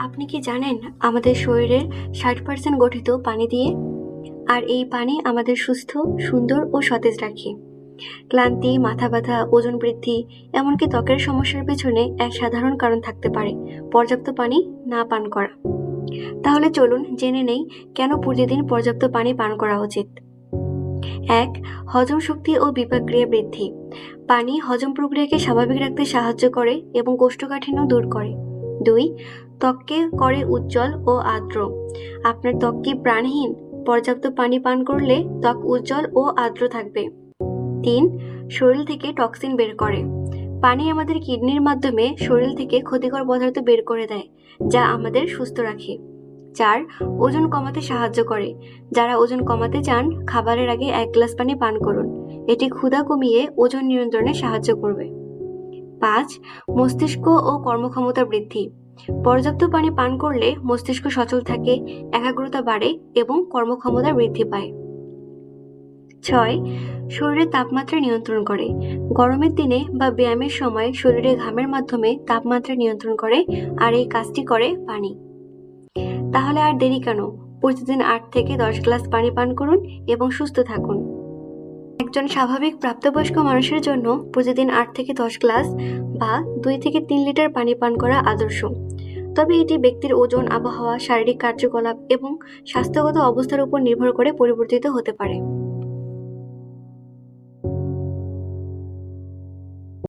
আপনি কি জানেন আমাদের শরীরের ষাট পার্সেন্ট গঠিত পানি দিয়ে? আর এই পানি আমাদের সুস্থ, সুন্দর ও সতেজ রাখে। ক্লান্তি, মাথা ব্যথা, ওজন বৃদ্ধি, এমনকি ত্বকের সমস্যার পেছনে এক সাধারণ কারণ থাকতে পারে, পর্যাপ্ত পানি না পান করা। তাহলে চলুন জেনে নেই কেন প্রতিদিন পর্যাপ্ত পানি পান করা উচিত। এক, হজম শক্তি ও বিপাকক্রিয়া বৃদ্ধি। পানি হজম প্রক্রিয়াকে স্বাভাবিক রাখতে সাহায্য করে এবং কোষ্ঠকাঠিন্য দূর করে। দুই ত্বককে করে উজ্জ্বল ও আর্দ্র। আপনার ত্বক কি প্রাণহীন? পর্যাপ্ত পানি পান করলে ত্বক উজ্জ্বল ও আর্দ্র থাকবে। তিন, শরীর থেকে টক্সিন বের করে। পানি আমাদের কিডনির মাধ্যমে শরীর থেকে ক্ষতিকর পদার্থ বের করে দেয়, যা আমাদের সুস্থ রাখে। চার, ওজন কমাতে সাহায্য করে। যারা ওজন কমাতে চান, খাবারের আগে এক গ্লাস পানি পান করুন। এটি ক্ষুধা কমিয়ে ওজন নিয়ন্ত্রণে সাহায্য করবে। পাঁচ, মস্তিষ্ক ও কর্মক্ষমতা বৃদ্ধি। পর্যাপ্ত পানি পান করলে মস্তিষ্ক সচল থাকে, একাগ্রতা বাড়ে এবং কর্মক্ষমতা বৃদ্ধি পায়। ছয়, শরীরের তাপমাত্রা নিয়ন্ত্রণ করে। গরমের দিনে বা ব্যায়ামের সময় শরীরে ঘামের মাধ্যমে তাপমাত্রা নিয়ন্ত্রণ করে আর এই কাজটি করে পানি। তাহলে আর দেরি কেন? প্রতিদিন আট থেকে দশ গ্লাস পানি পান করুন এবং সুস্থ থাকুন। একজন স্বাভাবিক প্রাপ্তবয়স্ক মানুষের জন্য প্রতিদিন আট থেকে দশ গ্লাস বা দুই থেকে তিন লিটার পানি পান করা আদর্শ। তবে এটি ব্যক্তির ওজন, আবহাওয়া, শারীরিক কার্যকলাপ এবং স্বাস্থ্যগত অবস্থার উপর নির্ভর করে পরিবর্তিত হতে পারে।